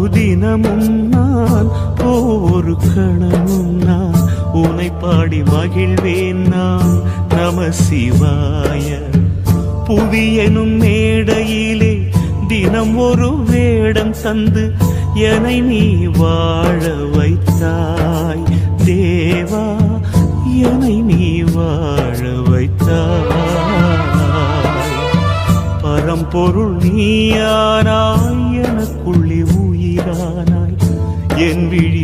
ஒவ்வொரு தினமும் நான் ஒவ்வொரு கணமும் நான் உனை பாடி மகிழ்வேன் நான் நம சிவாய. புவியனும் மேடையிலே தினம் ஒரு வேடம் தந்து என்னை நீ வாழ வைத்தாய். தேவா என்னை நீ வாழ வைத்தாய். பரம்பொருள் நீயானாய் எனக்குள்ளே நீதானாய். என் விழி